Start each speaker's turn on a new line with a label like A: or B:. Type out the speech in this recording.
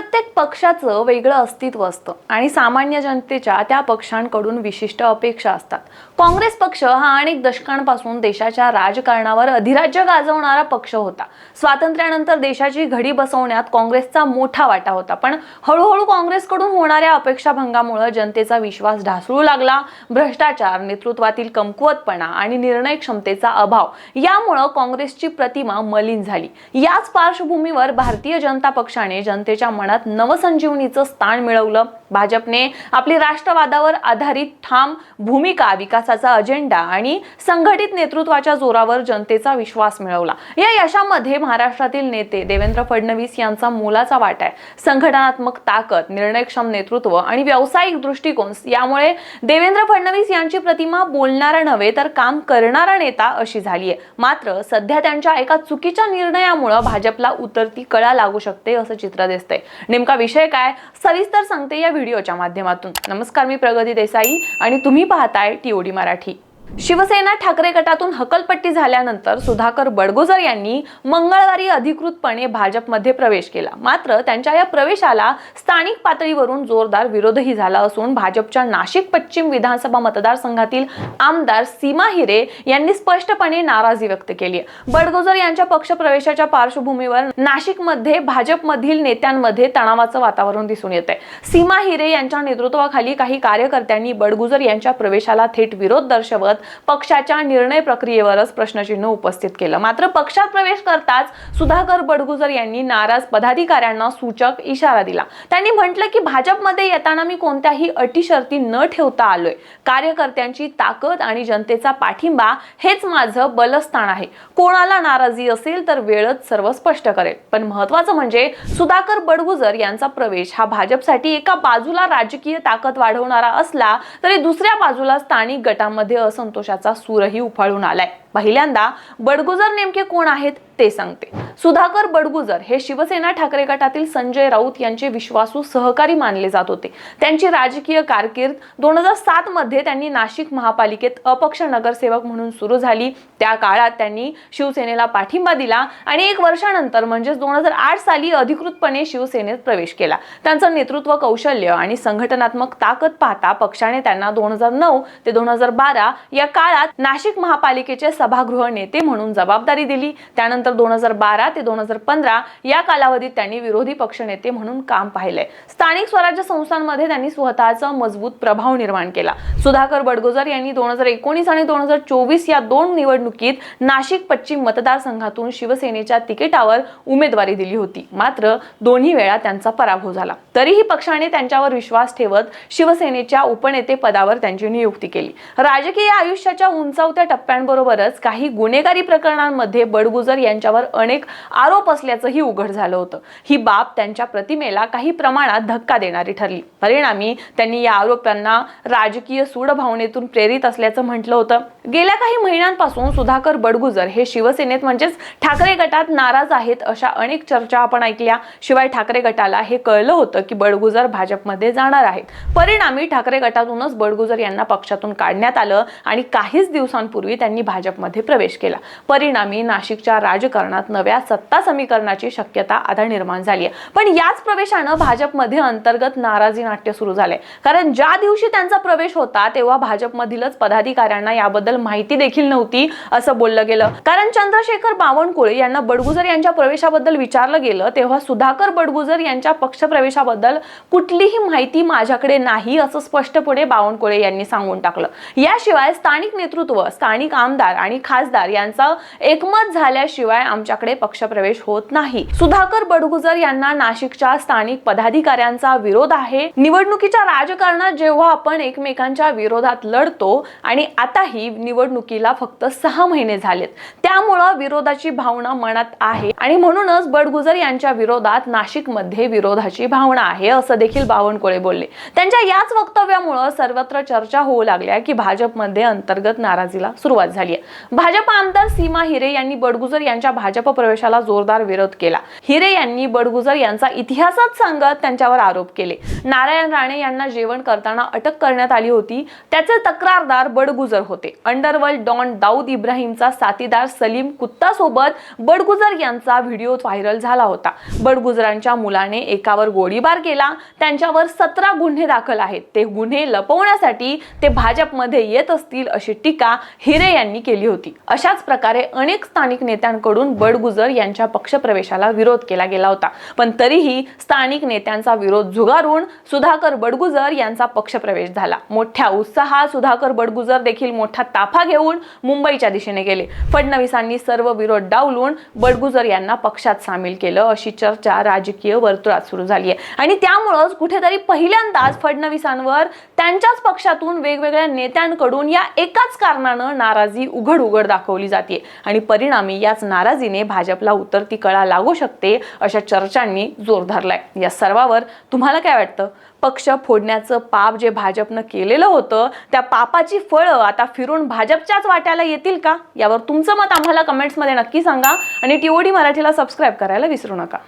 A: प्रत्येक पक्षाचं वेगळं अस्तित्व असतं आणि सामान्य जनतेच्या त्या पक्षांकडून विशिष्ट अपेक्षा असतात. काँग्रेस पक्ष हा अनेक दशकांपासून देशाच्या राजकारणावर अधिराज्य गाजवणारा पक्ष होता. स्वातंत्र्यानंतर देशाची घडी बसवण्यात काँग्रेसचा मोठा वाटा होता. पण हळूहळू काँग्रेसकडून होणाऱ्या अपेक्षाभंगामुळे जनतेचा विश्वास ढासळू लागला. भ्रष्टाचार नेतृत्वातील कमकुवतपणा आणि निर्णय क्षमतेचा अभाव यामुळं काँग्रेसची प्रतिमा मलिन झाली. याच पार्श्वभूमीवर भारतीय जनता पक्षाने जनतेच्या मनात नवसंजीवनीचं स्थान मिळवलं. भाजपने आपली राष्ट्रवादावर आधारित ठाम भूमिका विकासाचा अजेंडा आणि संघटित नेतृत्वाच्या जोरावर जनतेचा विश्वास मिळवला. या यशामध्ये महाराष्ट्रातील नेते देवेंद्र फडणवीस यांचा मोलाचा वाटा आहे. संघटनात्मक ताकद निर्णयक्षम नेतृत्व आणि व्यावसायिक दृष्टिकोन यामुळे देवेंद्र फडणवीस यांची प्रतिमा बोलणारा नव्हे तर काम करणारा नेता अशी झाली आहे. मात्र सध्या त्यांच्या एका चुकीच्या निर्णयामुळे भाजपला उतरती कळा लागू शकते असं चित्र दिसतंय. नेमका विषय काय? सविस्तर सांगते या व्हिडिओच्या माध्यमातून. नमस्कार मी प्रगती देसाई आणि तुम्ही पाहताय टीओडी मराठी. शिवसेना ठाकरे गटातून हकलपट्टी झाल्यानंतर सुधाकर बडगुजर यांनी मंगळवारी अधिकृतपणे भाजपमध्ये प्रवेश केला. मात्र त्यांच्या या प्रवेशाला स्थानिक पातळीवरून जोरदार विरोधही झाला असून भाजपच्या नाशिक पश्चिम विधानसभा मतदारसंघातील आमदार सीमा हिरे यांनी स्पष्टपणे नाराजी व्यक्त केली बडगुजर यांच्या पक्षप्रवेशाच्या पार्श्वभूमीवर नाशिकमध्ये भाजपमधील नेत्यांमध्ये तणावाचं वातावरण दिसून येत आहे सीमा हिरे यांच्या नेतृत्वाखाली काही कार्यकर्त्यांनी बडगुजर यांच्या प्रवेशाला थेट विरोध दर्शवत पक्षाच्या निर्णय प्रक्रियेवरच प्रश्नचिन्ह उपस्थित केलं. मात्र पक्षात प्रवेश करताच सुधाकर बडगुजर यांनी नाराज पदाधिकाऱ्यांना सूचक इशारा दिला. त्यांनी म्हटलं की भाजपमध्ये येताना मी कोणत्याही अटी शर्ती न ठेवता आलोय. कार्यकर्त्यांची ताकद आणि जनतेचा पाठिंबा हेच माझं बलस्थान आहे. कोणाला नाराजी असेल तर वेळच सर्व स्पष्ट करेल. पण महत्वाचं म्हणजे सुधाकर बडगुजर यांचा प्रवेश हा भाजपसाठी एका बाजूला राजकीय ताकद वाढवणारा असला तरी दुसऱ्या बाजूला स्थानिक गटांमध्ये संतोषाचा सूरही उफाळून आलाय. पहिल्यांदा बडगुजर नेमके कोण आहेत? ते सांगते. सुधाकर बडगुजर हे शिवसेना ठाकरे गटातील संजय राऊत यांचे विश्वासू सहकारी मानले जात होते. त्यांची राजकीय कारकीर्द दोन हजार सात मध्ये त्यांनी नाशिक महापालिकेत अपक्ष नगरसेवक म्हणून सुरू झाली. त्या काळात त्यांनी शिवसेनेला पाठिंबा दिला आणि एक वर्षानंतर म्हणजेच दोन हजार आठ साली अधिकृतपणे शिवसेनेत प्रवेश केला. त्यांचं नेतृत्व कौशल्य आणि संघटनात्मक ताकद पाहता पक्षाने त्यांना दोन हजार नऊ ते दोन हजार बारा या काळात नाशिक महापालिकेचे सभागृह नेते म्हणून जबाबदारी दिली. त्यानंतर दोन हजार बारा ते दोन हजार पंधरा या कालावधीत त्यांनी विरोधी पक्षनेते म्हणून काम पाहिलंय. स्थानिक स्वराज्य संस्थांमध्ये त्यांनी स्वतःचा मजबूत प्रभाव निर्माण केला. सुधाकर बडगुजर यांनी दोन हजार एकोणीस आणि दोन हजार चोवीस या दोन निवडणुकीत नाशिक पश्चिम मतदारसंघातून शिवसेनेच्या तिकिटावर उमेदवारी दिली होती. मात्र दोन्ही वेळा त्यांचा पराभव झाला. तरीही पक्षाने त्यांच्यावर विश्वास ठेवत शिवसेनेच्या उपनेते पदावर त्यांची नियुक्ती केली. राजकीय आयुष्याच्या उंचावत्या टप्प्यांबरोबरच काही गुन्हेगारी प्रकरणांमध्ये बडगुजर यांच्यावर अनेक आरोप असल्याचंही उघड झालं होतं. ही बाब त्यांच्या प्रतिमेला काही प्रमाणात धक्का देणारी ठरली. परिणामी त्यांनी या आरोपांना राजकीय सूडभावनेतून प्रेरित असल्याचं म्हटलं होतं. गेल्या काही महिन्यांपासून सुधाकर बडगुजर हे शिवसेनेत म्हणजेच ठाकरे गटात नाराज आहेत अशा अनेक चर्चा आपण ऐकल्या. शिवाय ठाकरे गटाला हे कळलं होतं की बडगुजर भाजपमध्ये जाणार आहेत. परिणामी ठाकरे गटातूनच बडगुजर यांना पक्षातून काढण्यात आलं आणि काहीच दिवसांपूर्वी त्यांनी भाजपमध्ये प्रवेश केला. परिणामी नाशिकच्या राज राजकारणात नव्या सत्ता समीकरणाची शक्यता आता निर्माण झाली आहे. पण याच प्रवेशानं भाजपमध्ये अंतर्गत नाराजी नाट्य सुरू झाले कारण ज्या दिवशी त्यांचा प्रवेश होता तेव्हा भाजपमधीलच पदाधिकाऱ्यांना याबद्दल माहिती देखील नव्हती असं बोललं गेलं. कारण चंद्रशेखर बावनकुळे यांना बडगुजर यांच्या प्रवेशाबद्दल विचारलं गेलं तेव्हा सुधाकर बडगुजर यांच्या पक्षप्रवेशाबद्दल कुठलीही माहिती माझ्याकडे नाही असं स्पष्टपणे बावनकुळे यांनी सांगून टाकलं. याशिवाय स्थानिक नेतृत्व स्थानिक आमदार आणि खासदार यांचा एकमत झाल्याशिवाय आमच्याकडे पक्षप्रवेश होत नाही. सुधाकर बडगुजर यांना नाशिकच्या स्थानिक पदाधिकाऱ्यांचा विरोध आहे. निवडणुकीच्या राजकारणात जेव्हा आपण एकमेकांच्या विरोधात लढतो आणि आताही निवडणुकीला फक्त सहा महिने झालेत त्यामुळं विरोधाची भावना मनात आहे. आणि म्हणूनच बडगुजर यांच्या विरोधात नाशिकमध्ये विरोधाची भावना आहे असं देखील बावनकुळे बोलले. त्यांच्या याच वक्तव्यामुळं सर्वत्र चर्चा होऊ लागल्या की भाजपमध्ये अंतर्गत नाराजीला सुरुवात झाली आहे भाजप आमदार सीमा हिरे यांनी बडगुजर यांच्या यांच्या भाजप प्रवेशाला जोरदार विरोध केला. हिरे यांनी बडगुजर यांचा इतिहासच सांगत त्यांच्यावर आरोप केले. नारायण राणे यांना जेवण करताना अटक करण्यात आली होती. त्याचे तक्रारदार बडगुजर होते. अंडरवर्ल्ड डॉन दाऊद इब्राहिमचा साथीदार सलीम कुत्ता सोबत बडगुजर यांचा व्हिडिओ व्हायरल झाला होता. बडगुजरांच्या मुलाने एकावर गोळीबार केला. त्यांच्यावर सतरा गुन्हे दाखल आहेत. ते गुन्हे लपवण्यासाठी ते भाजपमध्ये येत असतील अशी टीका हिरे यांनी केली होती. अशाच प्रकारे अनेक स्थानिक नेत्यांकडून बडगुजर यांच्या पक्षप्रवेशाला विरोध केला गेला होता. पण तरीही स्थानिक नेत्यांचा विरोध झुगारून सुधाकर बडगुजर यांचा पक्षप्रवेश झाला. मोठ्या उत्साहात सुधाकर बडगुजर देखील मोठा ताफा घेऊन मुंबईच्या दिशेने गेले. फडणवीसांनी सर्व विरोध डावलून बडगुजर यांना पक्षात सामील केलं अशी चर्चा राजकीय वर्तुळात सुरू झाली आहे आणि त्यामुळंच कुठेतरी पहिल्यांदाच फडणवीसांवर त्यांच्याच पक्षातून वेगवेगळ्या नेत्यांकडून या एकाच कारणानं नाराजी उघड उघड दाखवली जाते आणि परिणामी याच नाराजीने भाजपला उतरती कळा लागू शकते अशा चर्चांनी जोर धरलाय. या सर्वावर तुम्हाला काय वाटतं? पक्ष फोडण्याचं पाप जे भाजपनं केलेलं होतं त्या पापाची फळं आता फिरून भाजपच्याच वाट्याला येतील का? यावर तुमचं मत आम्हाला कमेंट्समध्ये नक्की सांगा आणि टीओडी मराठीला सबस्क्राईब करायला विसरू नका.